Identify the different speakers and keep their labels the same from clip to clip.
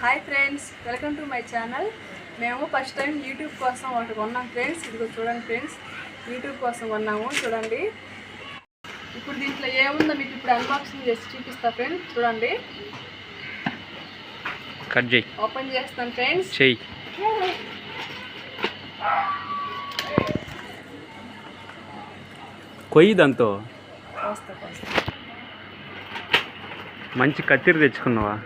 Speaker 1: Hi friends welcome to my channel మేము first time YouTube కోసం ఒకటి కొన్నాం ఫ్రెండ్స్ ఇదిగో చూడండి ఫ్రెండ్స్ యూట్యూబ్ కోసం కొన్నాము చూడండి. ఇప్పుడు దీంట్లో ఏముందో మీకు ఇప్పుడు అన్బాక్సింగ్ చేసి చూపిస్తా ఫ్రెండ్స్ చూడండి.
Speaker 2: కట్ చేయి.
Speaker 1: ఓపెన్ చేస్తాను ఫ్రెండ్స్
Speaker 2: చెయ్యి కొయ్యి దాంతో. మంచి కత్తిరి తెచ్చుకున్నావా?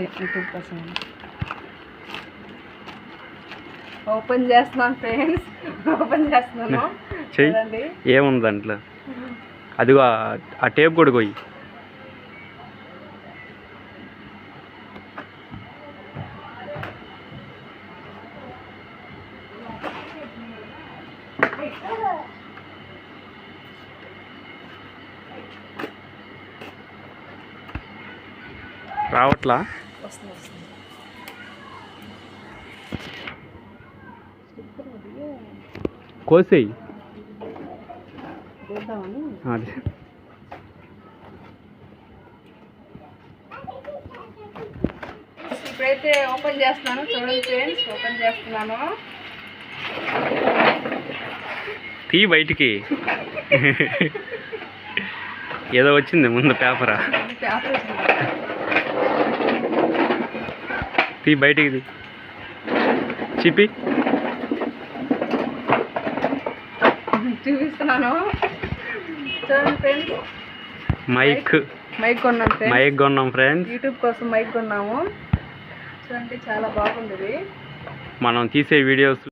Speaker 1: యూట్యూబ్ కోసం ఓపెన్ చేస్తున్నాను ఫ్రెండ్స్ ఓపెన్ చేస్తున్నాను. చూడండి.
Speaker 2: ఏముంది దాంట్లో? అదిగో ఆ- టేప్ కూడా కొయ్యి. రావట్లా?
Speaker 1: వస్తుంది వస్తుంది.
Speaker 2: కోసేయి. అది.
Speaker 1: ఇప్పుడైతే ఓపెన్ చేస్తున్నాను చూడండి ఫ్రెండ్స్ ఓపెన్ చేస్తున్నాను.
Speaker 2: తీ బయటికి. ఏదో వచ్చింది ముందు పేపరా.
Speaker 1: పేపర్ వచ్చింది.
Speaker 2: తీ బయటికి తీ. చిపి.
Speaker 1: చూపిస్తున్నాను. చూడండి ఫ్రెండ్స్
Speaker 2: మైక్
Speaker 1: మైక్ కొన్నాం ఫ్రెండ్స్
Speaker 2: మైక్ కొన్నాం ఫ్రెండ్స్
Speaker 1: యూట్యూబ్ కోసం మైక్ కొన్నాము. చూడండి చాలా బాగుంది.
Speaker 2: మనం తీసే వీడియోస్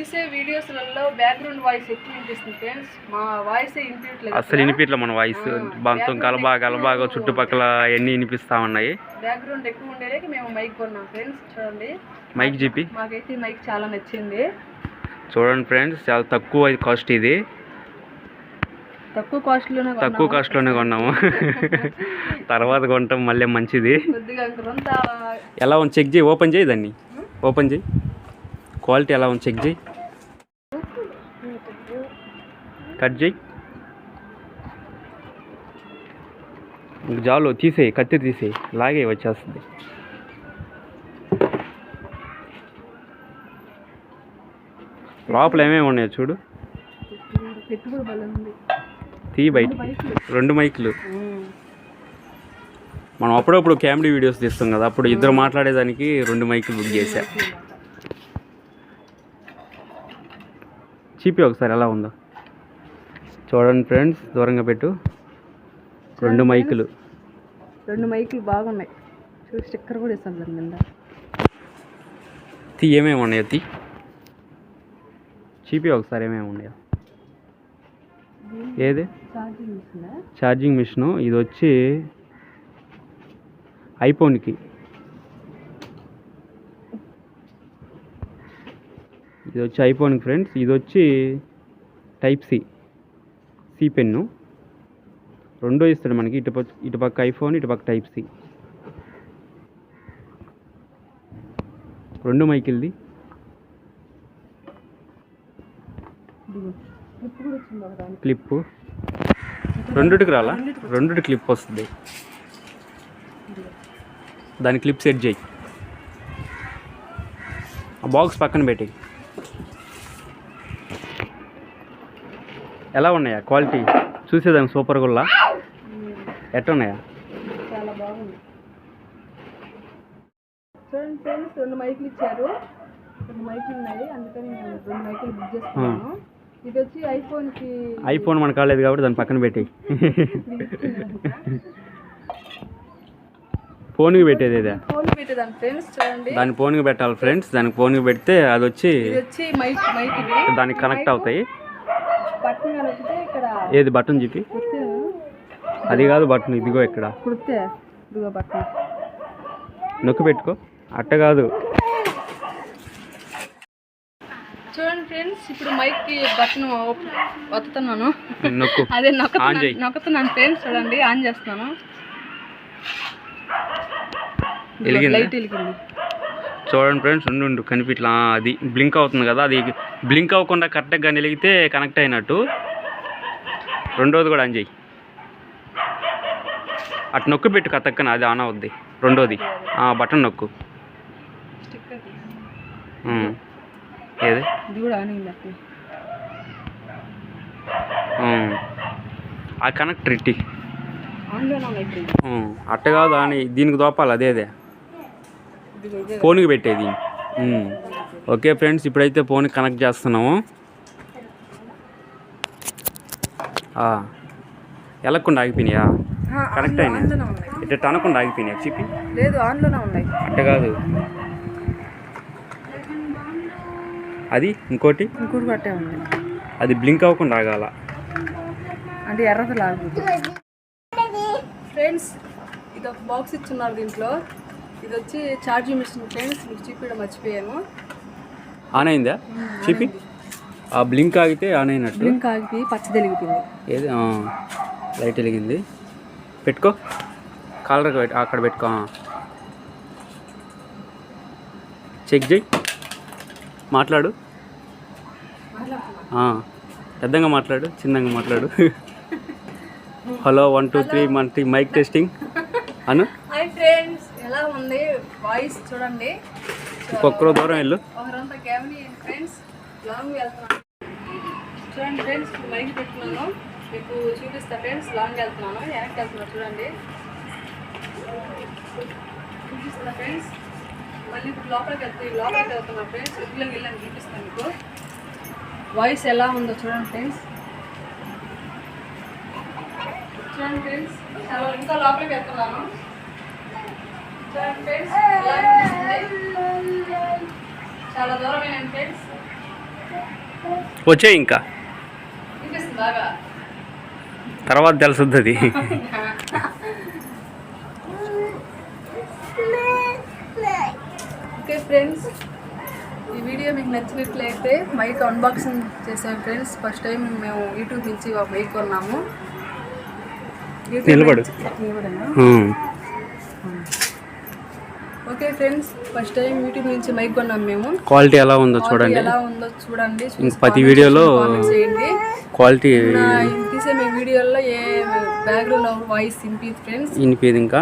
Speaker 1: తీసే వీడియోస్లలో బ్యాక్గ్రౌండ్ వాయిస్ ఎక్కువ వినిపిస్తుంది ఫ్రెండ్స్. మా వాయిస్ వినిపించట్లేదు
Speaker 2: అసలు వినిపిట్ల మన వాయిస్. బంతం కలబా కలబాగా చుట్టుపక్కల అన్నీ వినిపిస్తా ఉన్నాయి.
Speaker 1: బ్యాక్గ్రౌండ్ ఎక్కువ ఉండేది మేము మైక్ కొన్నాం ఫ్రెండ్స్. చూడండి.
Speaker 2: మైక్ చెప్పి
Speaker 1: మాకైతే మైక్ చాలా నచ్చింది.
Speaker 2: చూడండి ఫ్రెండ్స్ చాలా తక్కువ కాస్ట్ ఇది.
Speaker 1: తక్కువ కాస్ట్లోనే
Speaker 2: తక్కువ కాస్ట్లోనే కొన్నాము. తర్వాత కొంటాం మళ్ళీ మంచిది. ఎలా ఉంది? చెక్ చేయి ఓపెన్ చేయి దాన్ని. ఓపెన్ చేయి. క్వాలిటీ ఎలా ఉంది? చెక్ చేయి. కట్ చేయి. జాలో తీసేయి కత్తి తీసేయి. లాగే వచ్చేస్తుంది. లోపల ఏమేమి ఉన్నాయో చూడు. తీ బయట రెండు మైకులు. మనం అప్పుడప్పుడు కామెడీ వీడియోస్ తీస్తాం కదా అప్పుడు ఇద్దరు మాట్లాడేదానికి రెండు మైకులు బుక్ చేశా. చీపి ఒకసారి ఎలా ఉందో. చూడండి ఫ్రెండ్స్ దూరంగా పెట్టు. రెండు మైకులు.
Speaker 1: రెండు మైకులు బాగున్నాయి. చూసి స్టిక్కర్ కూడా ఇస్తాను దాని కింద
Speaker 2: తీ ఏమేమి ఉన్నాయో తీ. చీపి ఒకసారి ఏమేమి ఉన్నాయో. ఏది?
Speaker 1: Charging
Speaker 2: machine. ఇది వచ్చి ఐఫోన్కి. ఇది వచ్చి ఐఫోన్ ఫ్రెండ్స్. ఇది వచ్చి టైప్ సి. C pen. రెండో ఇస్తాడు మనకి. ఇటు పక్క ఇటు పక్క ఐఫోన్ ఇటు పక్క టైప్ సి. రెండు మైకిల్ది.
Speaker 1: Clip
Speaker 2: clip. రెండుటికి రాలా? రెండుటి క్లిప్ వస్తుంది. దాని క్లిప్ సెట్ చేయి. ఆ బాక్స్ పక్కన పెట్టి ఎలా ఉన్నాయా? క్వాలిటీ చూసేదానికి సూపర్ గుల్లా ఎట్టున్నాయా
Speaker 1: చాలా బాగుంది. చూడండి ఫ్రెండ్స్ రెండు మైకులు ఇచ్చారు. రెండు మైకులు ఉన్నాయి. అందుకని నేను రెండు మైకులు బుక్ చేసుకున్నాను. ఇది వచ్చి ఐఫోన్కి
Speaker 2: ఐఫోన్ మన కాలేదు కాబట్టి దాని పక్కన పెట్టి. ఫోన్కి పెట్టేది ఇదే
Speaker 1: ఫోన్ పెట్టేదాన్ని ఫ్రెండ్స్ చూడండి.
Speaker 2: దాని ఫోన్కి పెట్టాలి ఫ్రెండ్స్. దానికి ఫోన్కి పెడితే అది వచ్చి
Speaker 1: ఇది వచ్చి మైక్ మైక్
Speaker 2: దానికి కనెక్ట్ అవుతాయి. ఏది బటన్
Speaker 1: కుర్తే
Speaker 2: అది కాదు బటన్ ఇదిగో ఇక్కడ. నొక్కి పెట్టుకో. అట్ట కాదు.
Speaker 1: చూడండి ఫ్రెండ్స్ ఇప్పుడు మైక్కి బటన్ వత్తుతున్నాను.
Speaker 2: నొక్కు.
Speaker 1: అదే నొక్కుతున్నాను. నొక్కుతున్నాను ఫ్రెండ్స్ చూడండి ఆన్ చేస్తున్నాను? లైట్ వెలిగింది.
Speaker 2: చూడండి ఫ్రెండ్స్ ఉండు ఉండు కనిపించలా అది బ్లింక్ అవుతుంది కదా అది బ్లింక్ అవ్వకుండా కరెక్ట్గా నిలిగితే కనెక్ట్ అయినట్టు. రెండోది కూడా ఆన్ చేయి అటు నొక్కు పెట్టు కతక్కన అది ఆన్ అవుద్ది. రెండోది. బటన్ నొక్కు. ఏది. ఆ కనెక్టర్ ఇట్టి. అట్ట కాదు అని దీనికి దోపాలి అదే అదే.
Speaker 1: ఇదిగో ఇదే
Speaker 2: ఫోన్కి పెట్టేది. ఓకే ఫ్రెండ్స్ ఇప్పుడైతే ఫోన్కి కనెక్ట్ చేస్తున్నాము. ఎలక్కుండా ఆగిపోయినాయా? కనెక్ట్ అయినాయి ఇట్ట అనకుండా ఆగిపోయినాయి? చిపి
Speaker 1: లేదు ఆన్లోనే ఉన్నాయి.
Speaker 2: అట్ట కాదు. అది ఇంకోటి?
Speaker 1: ఇంకోటి పట్టే ఉంది.
Speaker 2: అది బ్లింక్ అవ్వకుండా ఆగాల.
Speaker 1: అంటే ఎర్రది లాగుతుంది. ఫ్రెండ్స్ ఇది ఒక బాక్స్ ఇచ్చున్నారు దీంట్లో. ఇది వచ్చి ఛార్జింగ్ మిషన్ ఫ్రెండ్స్ మీకు చూపించడం మర్చిపోయాను.
Speaker 2: ఆన్ అయిందా? చిపి. ఆ బ్లింక్ ఆగితే ఆన్ అయినట్టు.
Speaker 1: బ్లింక్ ఆగిపోయి పచ్చ తెలిగిపోయింది
Speaker 2: ఏది? లైట్ వెలిగింది. పెట్టుకో. కాలర్ అక్కడ పెట్టుకో. చెక్ చేయి. మాట్లాడు. పెద్దగా మాట్లాడు చిన్నగా మాట్లాడు. హలో వన్ టూ త్రీ మంత్రి మైక్ టెస్టింగ్. అను.
Speaker 1: ఉంది వాయిస్ చూడండి.
Speaker 2: ఒక్కరో దూరం వెళ్ళు.
Speaker 1: ఒకరంతా క్యాబిని ఫ్రెండ్స్ లాంగ్ వెళ్తున్నాను. చూడండి ఫ్రెండ్స్ మైక్ పెట్టుకున్నాను మీకు చూపిస్తా ఫ్రెండ్స్ లాంగ్ వెళ్తున్నాను. వెనక్కి వెళ్తున్నాను చూడండి. చూపిస్తా ఫ్రెండ్స్ మళ్ళీ ఇప్పుడు లోపలికి వెళ్తే లోపలికి వెళ్తున్నా ఫ్రెండ్స్ ఇంట్లోకి వెళ్ళాను చూపిస్తాను మీకు. వాయిస్ ఎలా ఉందో చూడండి ఫ్రెండ్స్ చూడండి ఫ్రెండ్స్ చాలా ఇంకా లోపలికి వెళ్తున్నాను. చూడండి ఫ్రెండ్స్ ఎలా అనిపిస్తుంది? చాలా దూరమైన ఫ్రెండ్స్
Speaker 2: వచ్చే ఇంకా
Speaker 1: బాగా
Speaker 2: తర్వాత తెలుసుద్ది అది
Speaker 1: ఓకే ఫ్రెండ్స్ ఈ వీడియో మీకు నచ్చినట్లయితే మైక్ అన్బాక్సింగ్ చేసాం ఫ్రెండ్స్ ఫస్ట్ టైం మేము యూట్యూబ్ నుంచి ఒక మైక్ కొన్నాము
Speaker 2: నిలబడు.
Speaker 1: నిలబడనా? Okay friends first time YouTube నుంచి మైక్ కొన్నాం మేము.
Speaker 2: క్వాలిటీ ఎలా ఉందో చూడండి.
Speaker 1: ఎలా ఉందో చూడండి.
Speaker 2: ప్రతి వీడియోలో క్వాలిటీ
Speaker 1: తీసే మీ వీడియోలో ఏ బ్యాక్గ్రౌండ్ వాయిస్ వినిపించదు ఫ్రెండ్స్?
Speaker 2: వినిపించదు ఇంకా.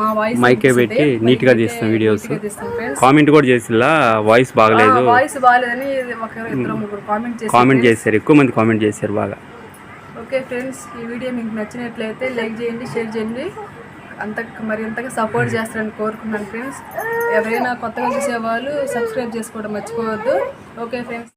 Speaker 1: మా వాయిస్
Speaker 2: మైకే పెట్టి తీస్తాం వీడియోస్
Speaker 1: తీస్తాం ఫ్రెండ్స్
Speaker 2: కామెంట్ కూడా చేసిలా వాయిస్ బాగలేదు.
Speaker 1: వాయిస్ బాగాలేదని ఒక ఇద్దరు ముగ్గురు కామెంట్ చేసి
Speaker 2: కామెంట్ చేశారు ఎక్కువ మంది కామెంట్ చేశారు బాగా.
Speaker 1: ఓకే ఫ్రెండ్స్ ఈ వీడియో మీకు నచ్చినట్లయితే లైక్ చేయండి షేర్ చేయండి. అంత మరి అంతగా సపోర్ట్ చేస్తారని కోరుకున్నాను ఫ్రెండ్స్ ఎవరైనా కొత్తగా చూసే వాళ్ళు సబ్స్క్రైబ్ చేసుకోవడం మర్చిపోవద్దు. Okay friends